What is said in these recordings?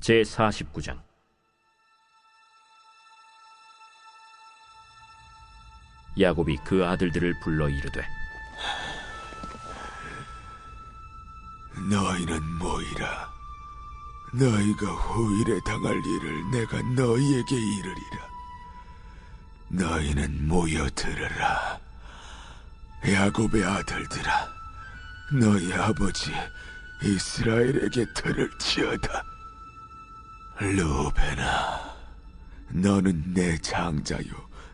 제 49장 야곱이 그 아들들을 불러 이르되 너희는 모이라. 너희가 후일에 당할 일을 내가 너희에게 이르리라. 너희는 모여 들으라. 야곱의 아들들아, 너희 아버지 이스라엘에게 들을지어다. 루벤아, 너는 내 장자요,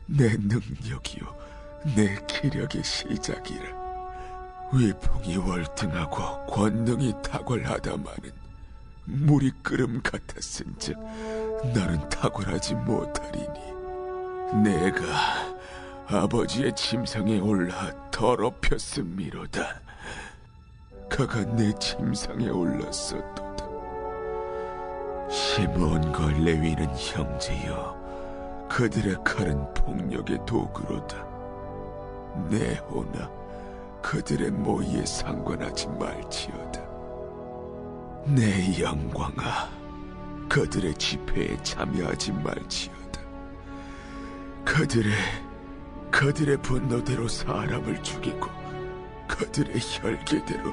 내 능력이요, 내 기력의 시작이라. 위풍이 월등하고 권능이 탁월하다마는 물이 끓음 같았은즉 나는 탁월하지 못하리니 내가 아버지의 침상에 올라 더럽혔음이로다 그가 내 침상에 올랐었도다 시므온과 레위는 형제여 그들의 칼은 폭력의 도구로다 내 호나 그들의 모의에 상관하지 말지어다. 내 영광아, 그들의 집회에 참여하지 말지어다. 그들의 그들의 분노대로 사람을 죽이고 그들의 혈기대로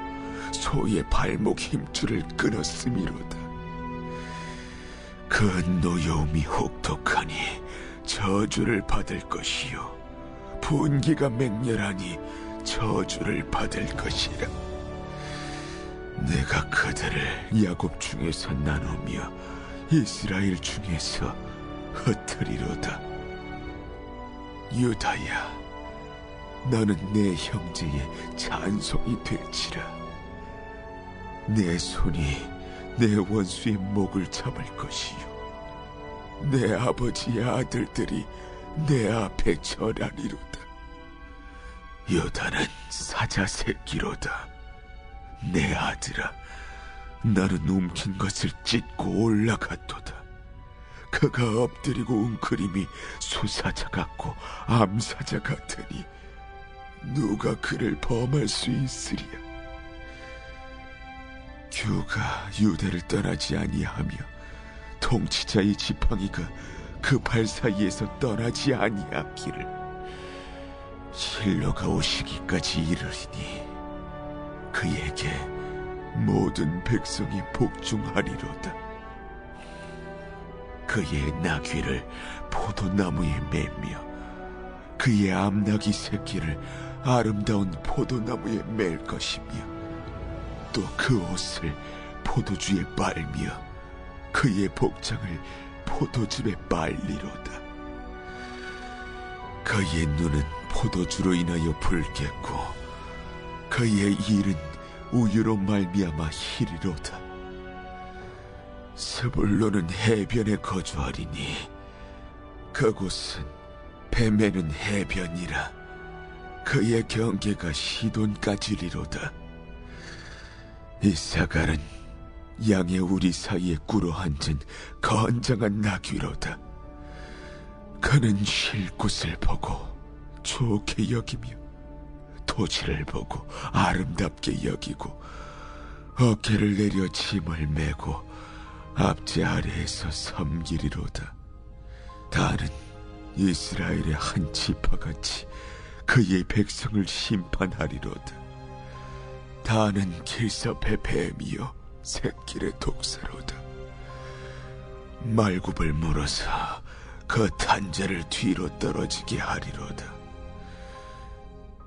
소의 발목 힘줄을 끊었음이로다. 그 노여움이 혹독하니 저주를 받을 것이요 분기가 맹렬하니 저주를 받을 것이라. 내가 그들을 야곱 중에서 나누며 이스라엘 중에서 흩트리로다. 유다야, 너는 내 형제의 찬송이 될지라. 내 손이 내 원수의 목을 잡을 것이요. 내 아버지의 아들들이 내 앞에 절하리로다. 여다는 사자 새끼로다. 내 아들아, 나는 움킨 것을 찢고 올라갔도다. 그가 엎드리고 웅크림이 수사자 같고 암사자 같으니 누가 그를 범할 수 있으랴. 규가 유대를 떠나지 아니하며 통치자의 지팡이가 그 발 사이에서 떠나지 아니하기를 실로가 오시기까지 이르리니 그에게 모든 백성이 복종하리로다. 그의 나귀를 포도나무에 매며 그의 암나귀 새끼를 아름다운 포도나무에 맬 것이며 또 그 옷을 포도주에 빨며 그의 복장을 포도즙에 빨리로다. 그의 눈은 포도주로 인하여 붉겠고 그의 일은 우유로 말미암아 희리로다. 스불로는 해변에 거주하리니 그곳은 뱀에는 해변이라 그의 경계가 시돈까지리로다. 이사갈은 양의 우리 사이에 꿇어 앉은 건장한 나귀로다. 그는 쉴 곳을 보고 좋게 여기며 토지를 보고 아름답게 여기고 어깨를 내려 짐을 메고 앞제 아래에서 섬기리로다. 다는 이스라엘의 한 지파같이 그의 백성을 심판하리로다. 다는 뱀이요 새길의 독사로다. 말굽을 물어서 그 탄자를 뒤로 떨어지게 하리로다.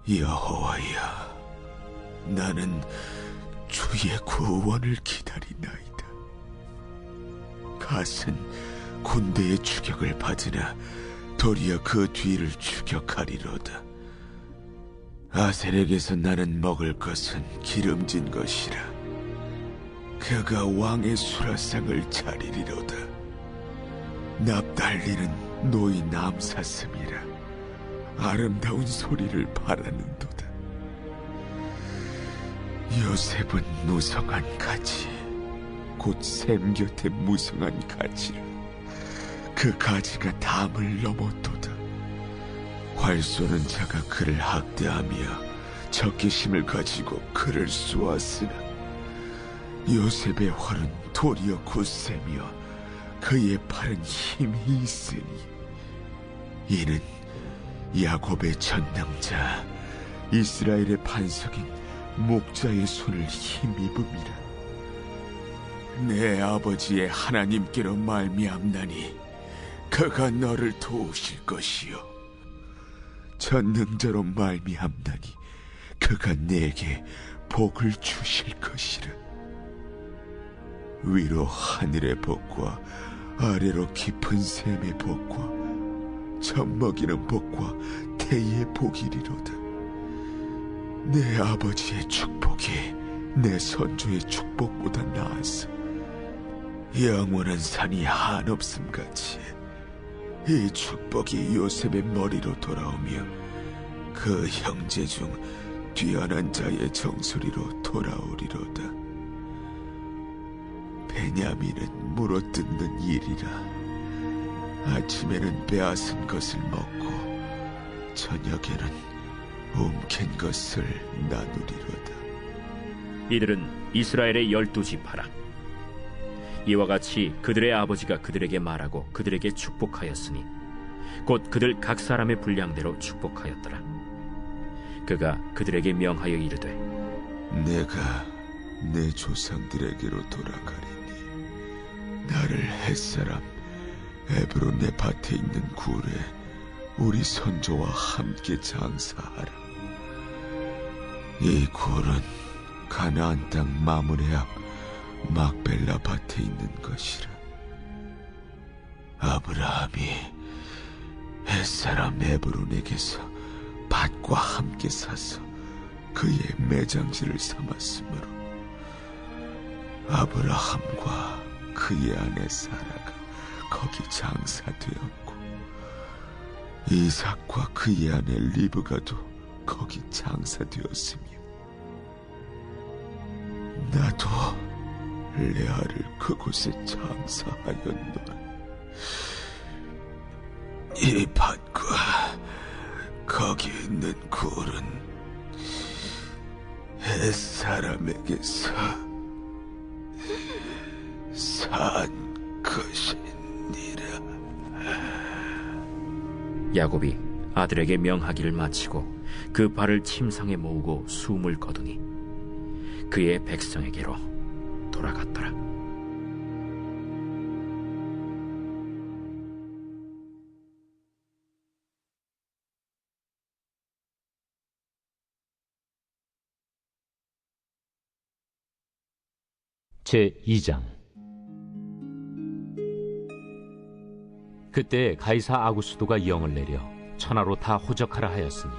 여호와야, 나는 주의 구원을 기다리나이다. 갓은 군대의 추격을 받으나 도리어 그 뒤를 추격하리로다. 아셀에게서 나는 먹을 것은 기름진 것이라. 그가 왕의 수라상을 차리리로다. 납달리는 노이 남사슴이라. 아름다운 소리를 바라는도다. 요셉은 무성한 가지, 곧 샘 곁에 무성한 가지라. 그 가지가 담을 넘었도다. 활 쏘는 자가 그를 학대하며 적개심을 가지고 그를 쏘았으나 요셉의 활은 도리어 굳세며 그의 팔은 힘이 있으니 이는 야곱의 전능자 이스라엘의 반석인 목자의 손을 힘입음이라. 내 아버지의 하나님께로 말미암나니 그가 너를 도우실 것이요 전능자로 말미암나니 그가 내게 복을 주실 것이라. 위로 하늘의 복과 아래로 깊은 샘의 복과 젖먹이는 복과 태의 복이리로다. 내 아버지의 축복이 내 선조의 축복보다 나았어 영원한 산이 한없음 같이 이 축복이 요셉의 머리로 돌아오며 그 형제 중 뛰어난 자의 정수리로 돌아오리로다. 베냐민은 물어뜯는 일이라 아침에는 빼앗은 것을 먹고 저녁에는 움킨 것을 나누리로다. 이들은 이스라엘의 열두 지파라. 이와 같이 그들의 아버지가 그들에게 말하고 그들에게 축복하였으니 곧 그들 각 사람의 분량대로 축복하였더라. 그가 그들에게 명하여 이르되 내가 내 조상들에게로 돌아가리니 나를 햇사람 에브론의 밭에 있는 굴에 우리 선조와 함께 장사하라 이 굴은 가나안 땅 마므레 앞 막벨라 밭에 있는 것이라. 아브라함이 햇사람 에브론에게서 밭과 함께 사서 그의 매장지를 삼았으므로 아브라함과 그의 아내 사라가 거기 장사되었고 이삭과 그의 아내 리브가도 거기 장사되었으며 나도 레아를 그곳에 장사하였노라 이 밭과 거기 있는 굴은 햇사람에게서 산 것이니라. 야곱이 아들에게 명하기를 마치고 그 발을 침상에 모으고 숨을 거두니 그의 백성에게로 돌아갔더라. 제 2장 그때 가이사 아구스도가 영을 내려 천하로 다 호적하라 하였으니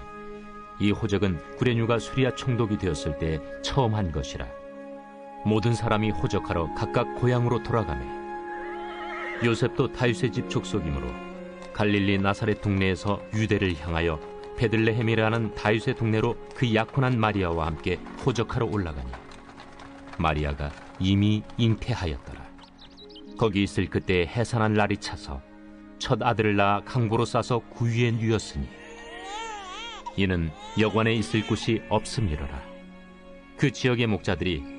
이 호적은 구레뉴가 수리아 총독이 되었을 때 처음 한 것이라 모든 사람이 호적하러 각각 고향으로 돌아가매 요셉도 다윗의 집 족속이므로 갈릴리 나사렛 동네에서 유대를 향하여 베들레헴이라는 다윗의 동네로 그 약혼한 마리아와 함께 호적하러 올라가니 마리아가 이미 잉태하였더라. 거기 있을 그때 해산한 날이 차서 첫 아들을 낳아 강보로 싸서 구유에 누였으니 이는 여관에 있을 곳이 없음이로라. 그 지역의 목자들이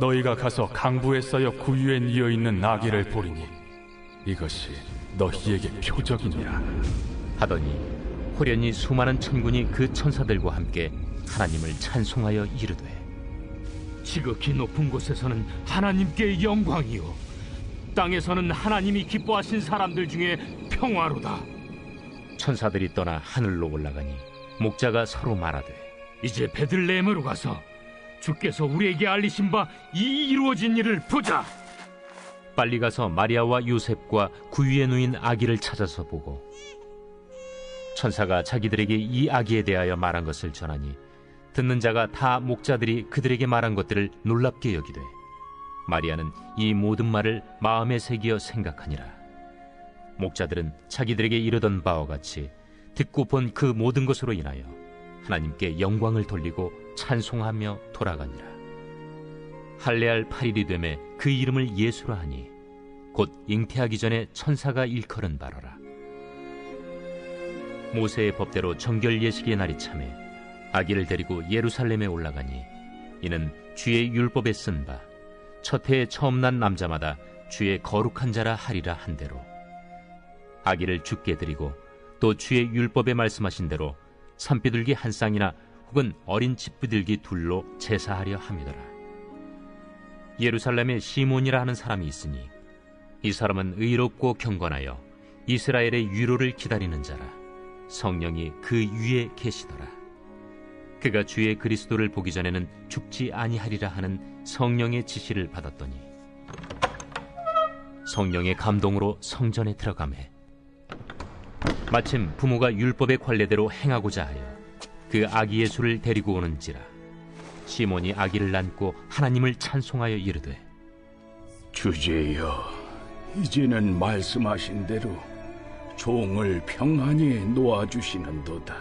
너희가 가서 강부에 쌓여 구유에 뉘어 있는 나귀를 보리니 이것이 너희에게 표적이니라. 하더니 호련히 수많은 천군이 그 천사들과 함께 하나님을 찬송하여 이르되 지극히 높은 곳에서는 하나님께 영광이요 땅에서는 하나님이 기뻐하신 사람들 중에 평화로다 천사들이 떠나 하늘로 올라가니 목자가 서로 말하되 이제 베들레헴으로 가서 주께서 우리에게 알리신 바 이 이루어진 일을 보자 빨리 가서 마리아와 요셉과 구유에 누인 아기를 찾아서 보고 천사가 자기들에게 이 아기에 대하여 말한 것을 전하니 듣는 자가 다 목자들이 그들에게 말한 것들을 놀랍게 여기되 마리아는 이 모든 말을 마음에 새기어 생각하니라. 목자들은 자기들에게 이르던 바와 같이 듣고 본 그 모든 것으로 인하여 하나님께 영광을 돌리고 찬송하며 돌아가니라. 할례할 8일이 되매 그 이름을 예수라 하니 곧 잉태하기 전에 천사가 일컬은 바로라. 모세의 법대로 정결 예식의 날이 참에 아기를 데리고 예루살렘에 올라가니 이는 주의 율법에 쓴 바 첫 해에 처음 난 남자마다 주의 거룩한 자라 하리라 한 대로 아기를 죽게 드리고 또 주의 율법에 말씀하신 대로 산비둘기 한 쌍이나 혹은 어린 집비둘기 둘로 제사하려 함이더라. 예루살렘에 시몬이라 하는 사람이 있으니 이 사람은 의롭고 경건하여 이스라엘의 위로를 기다리는 자라. 성령이 그 위에 계시더라. 그가 주의 그리스도를 보기 전에는 죽지 아니하리라 하는 성령의 지시를 받았더니 성령의 감동으로 성전에 들어가매 마침 부모가 율법의 관례대로 행하고자 하여 그 아기 예수를 데리고 오는지라 시몬이 아기를 안고 하나님을 찬송하여 이르되 주제여, 이제는 말씀하신 대로 종을 평안히 놓아주시는도다.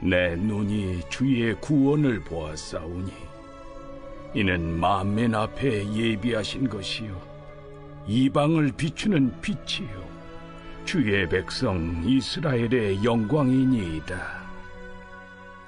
내 눈이 주의 구원을 보았사오니 이는 만민 앞에 예비하신 것이요 이방을 비추는 빛이요 주의 백성 이스라엘의 영광이니이다.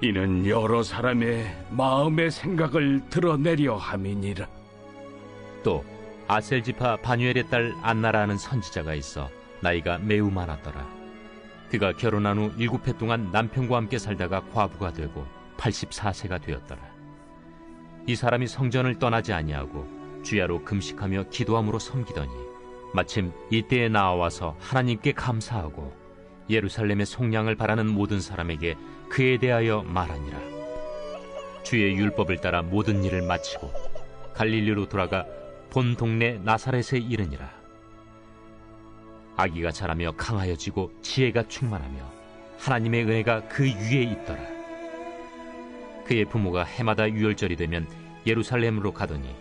이는 여러 사람의 마음의 생각을 드러내려 함이니라. 또 아셀지파 바뉴엘의 딸 안나라는 선지자가 있어 나이가 매우 많았더라. 그가 결혼한 후 일곱 해 동안 남편과 함께 살다가 과부가 되고 84세가 되었더라. 이 사람이 성전을 떠나지 아니하고 주야로 금식하며 기도함으로 섬기더니 마침 이때에 나와서 하나님께 감사하고 예루살렘의 속량을 바라는 모든 사람에게 그에 대하여 말하니라. 주의 율법을 따라 모든 일을 마치고 갈릴리로 돌아가 본 동네 나사렛에 이르니라. 아기가 자라며 강하여지고 지혜가 충만하며 하나님의 은혜가 그 위에 있더라. 그의 부모가 해마다 유월절이 되면 예루살렘으로 가더니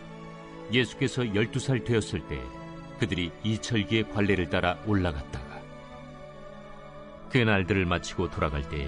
예수께서 열두 살 되었을 때 그들이 이철기의 관례를 따라 올라갔다가 그 날들을 마치고 돌아갈 때에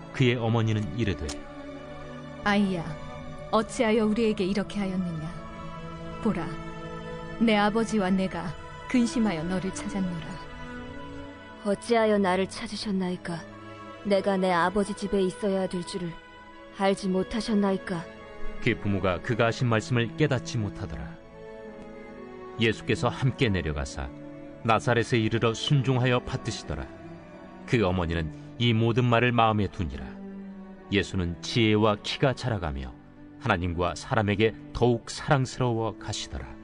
그의 어머니는 이르되 아이야, 어찌하여 우리에게 이렇게 하였느냐? 보라, 내 아버지와 내가 근심하여 너를 찾았노라. 어찌하여 나를 찾으셨나이까? 내가 내 아버지 집에 있어야 될 줄을 알지 못하셨나이까? 그 부모가 그가 하신 말씀을 깨닫지 못하더라. 예수께서 함께 내려가사 나사렛에 이르러 순종하여 받드시더라. 그 어머니는 이 모든 말을 마음에 두니라. 예수는 지혜와 키가 자라가며 하나님과 사람에게 더욱 사랑스러워 가시더라.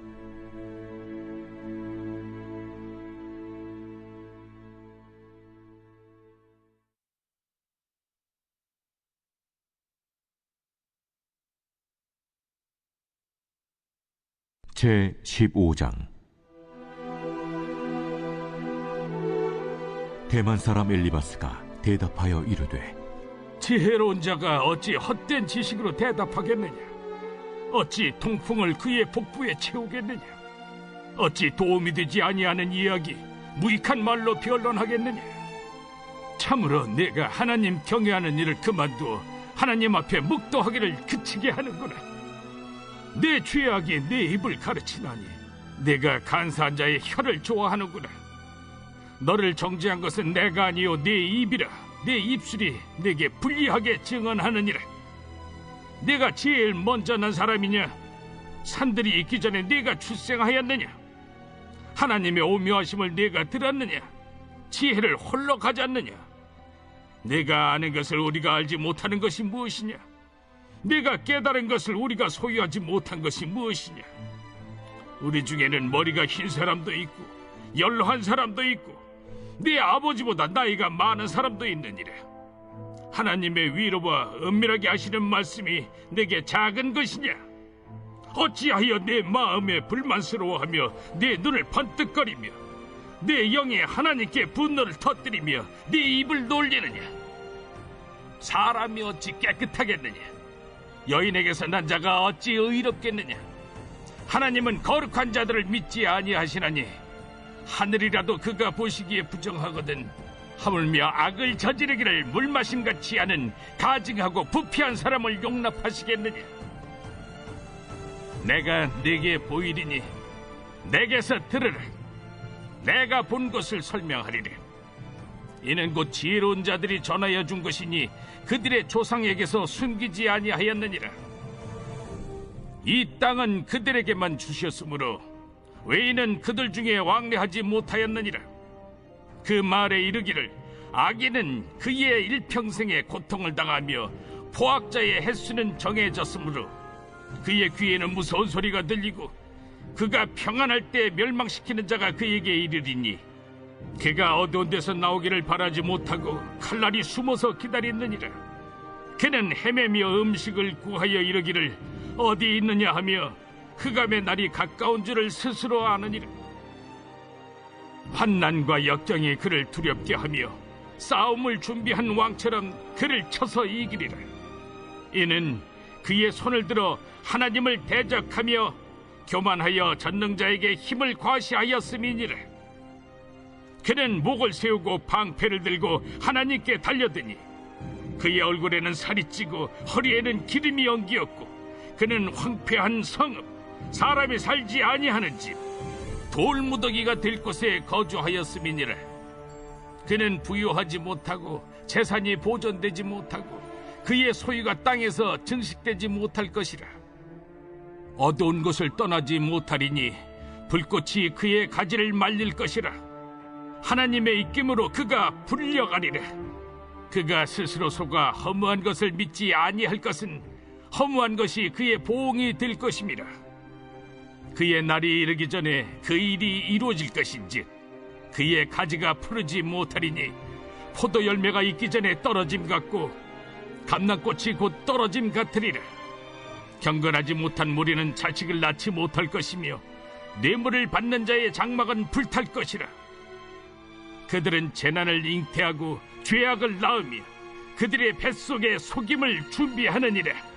제 15장 대만 사람 엘리바스가 대답하여 이르되 지혜로운 자가 어찌 헛된 지식으로 대답하겠느냐? 어찌 통풍을 그의 복부에 채우겠느냐? 어찌 도움이 되지 아니하는 이야기 무익한 말로 변론하겠느냐? 참으로 내가 하나님 경외하는 일을 그만두어 하나님 앞에 묵도하기를 그치게 하는구나. 내 죄악이 내 입을 가르치나니 내가 간사한 자의 혀를 좋아하는구나. 너를 정죄한 것은 내가 아니요 내 입이라. 내 입술이 내게 불리하게 증언하느니라. 내가 제일 먼저 난 사람이냐? 산들이 있기 전에 네가 출생하였느냐? 하나님의 오묘하심을 네가 들었느냐? 지혜를 홀로 가졌느냐? 내가 아는 것을 우리가 알지 못하는 것이 무엇이냐? 내가 깨달은 것을 우리가 소유하지 못한 것이 무엇이냐? 우리 중에는 머리가 흰 사람도 있고 연로한 사람도 있고 네 아버지보다 나이가 많은 사람도 있느니라. 하나님의 위로와 은밀하게 하시는 말씀이 내게 작은 것이냐? 어찌하여 내 마음에 불만스러워하며 내 눈을 번뜩거리며 내 영에 하나님께 분노를 터뜨리며 네 입을 놀리느냐? 사람이 어찌 깨끗하겠느냐? 여인에게서 난 자가 어찌 의롭겠느냐? 하나님은 거룩한 자들을 믿지 아니하시나니 하늘이라도 그가 보시기에 부정하거든 하물며 악을 저지르기를 물마심 같지 않은 가증하고 부패한 사람을 용납하시겠느냐? 내가 네게 보이리니 내게서 들으라. 내가 본 것을 설명하리라. 이는 곧 지혜로운 자들이 전하여 준 것이니 그들의 조상에게서 숨기지 아니하였느니라. 이 땅은 그들에게만 주셨으므로 외인은 그들 중에 왕래하지 못하였느니라. 그 말에 이르기를 악인은 그의 일평생의 고통을 당하며 포악자의 횟수는 정해졌으므로 그의 귀에는 무서운 소리가 들리고 그가 평안할 때 멸망시키는 자가 그에게 이르리니 그가 어두운 데서 나오기를 바라지 못하고 칼날이 숨어서 기다렸느니라. 그는 헤매며 음식을 구하여 이르기를 어디 있느냐 하며 흑암의 날이 가까운 줄을 스스로 아느니라 환난과 역경이 그를 두렵게 하며 싸움을 준비한 왕처럼 그를 쳐서 이기리라. 이는 그의 손을 들어 하나님을 대적하며 교만하여 전능자에게 힘을 과시하였음이니라. 그는 목을 세우고 방패를 들고 하나님께 달려드니 그의 얼굴에는 살이 찌고 허리에는 기름이 엉기었고 그는 황폐한 성읍 사람이 살지 아니하는 집 돌무더기가 될 곳에 거주하였음이니라. 그는 부유하지 못하고 재산이 보존되지 못하고 그의 소유가 땅에서 증식되지 못할 것이라. 어두운 곳을 떠나지 못하리니 불꽃이 그의 가지를 말릴 것이라. 하나님의 입김으로 그가 불려가리라. 그가 스스로 속아 허무한 것을 믿지 아니할 것은 허무한 것이 그의 보응이 될 것임이라 그의 날이 이르기 전에 그 일이 이루어질 것인즉 그의 가지가 푸르지 못하리니 포도 열매가 있기 전에 떨어짐 같고 감남꽃이 곧 떨어짐 같으리라. 경건하지 못한 무리는 자식을 낳지 못할 것이며 뇌물을 받는 자의 장막은 불탈 것이라. 그들은 재난을 잉태하고 죄악을 낳으며 그들의 뱃속에 속임을 준비하느니라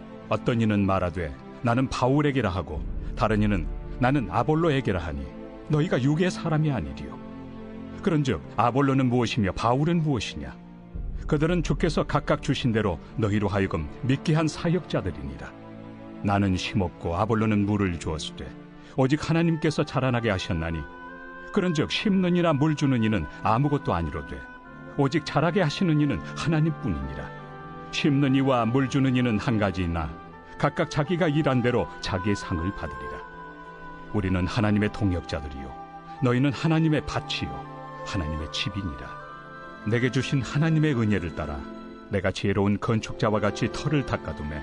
어떤 이는 말하되 나는 바울에게라 하고 다른 이는 나는 아볼로에게라 하니 너희가 육의 사람이 아니리요. 그런즉 아볼로는 무엇이며 바울은 무엇이냐? 그들은 주께서 각각 주신 대로 너희로 하여금 믿게 한 사역자들이니라. 나는 심었고 아볼로는 물을 주었으되 오직 하나님께서 자라나게 하셨나니 그런즉 심는 이나 물 주는 이는 아무것도 아니로되 오직 자라게 하시는 이는 하나님뿐이니라. 심는 이와 물 주는 이는 한 가지이나 각각 자기가 일한 대로 자기의 상을 받으리라. 우리는 하나님의 동역자들이요 너희는 하나님의 밭이요 하나님의 집이니라. 내게 주신 하나님의 은혜를 따라 내가 지혜로운 건축자와 같이 터를 닦아두매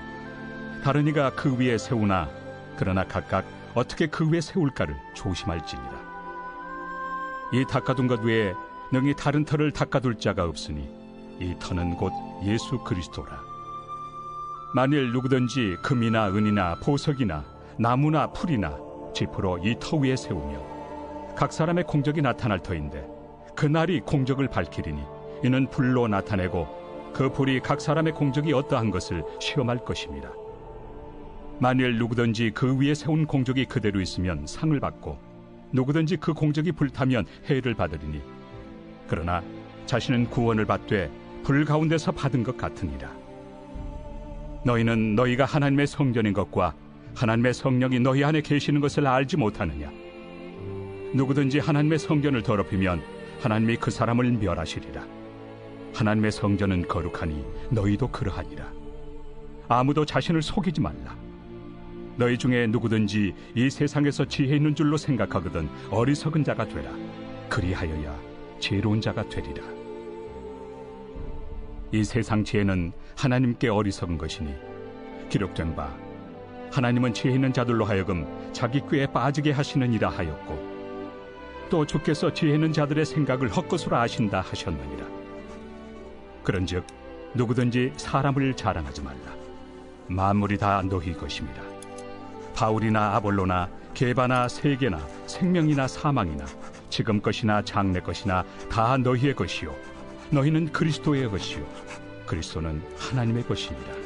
다른 이가 그 위에 세우나 그러나 각각 어떻게 그 위에 세울까를 조심할지니라. 이 닦아둔 것 외에 능히 다른 터를 닦아둘 자가 없으니 이 터는 곧 예수 그리스도라. 만일 누구든지 금이나 은이나 보석이나 나무나 풀이나 지푸로 이 터 위에 세우면 각 사람의 공적이 나타날 터인데 그 날이 공적을 밝히리니 이는 불로 나타내고 그 불이 각 사람의 공적이 어떠한 것을 시험할 것입니다. 만일 누구든지 그 위에 세운 공적이 그대로 있으면 상을 받고 누구든지 그 공적이 불타면 해를 받으리니 그러나 자신은 구원을 받되 불 가운데서 받은 것 같으니라. 너희는 너희가 하나님의 성전인 것과 하나님의 성령이 너희 안에 계시는 것을 알지 못하느냐? 누구든지 하나님의 성전을 더럽히면 하나님이 그 사람을 멸하시리라. 하나님의 성전은 거룩하니 너희도 그러하니라. 아무도 자신을 속이지 말라. 너희 중에 누구든지 이 세상에서 지혜 있는 줄로 생각하거든 어리석은 자가 되라. 그리하여야 지혜로운 자가 되리라. 이 세상 지혜는 하나님께 어리석은 것이니 기록된 바 하나님은 지혜 있는 자들로 하여금 자기 꾀에 빠지게 하시느니라 하였고 또 주께서 지혜 있는 자들의 생각을 헛것으로 아신다 하셨느니라. 그런즉 누구든지 사람을 자랑하지 말라. 만물이 다 너희 것입니다. 바울이나 아볼로나 게바나 세계나 생명이나 사망이나 지금 것이나 장래 것이나 다 너희의 것이요 너희는 그리스도의 것이요. 그리스도는 하나님의 것이니라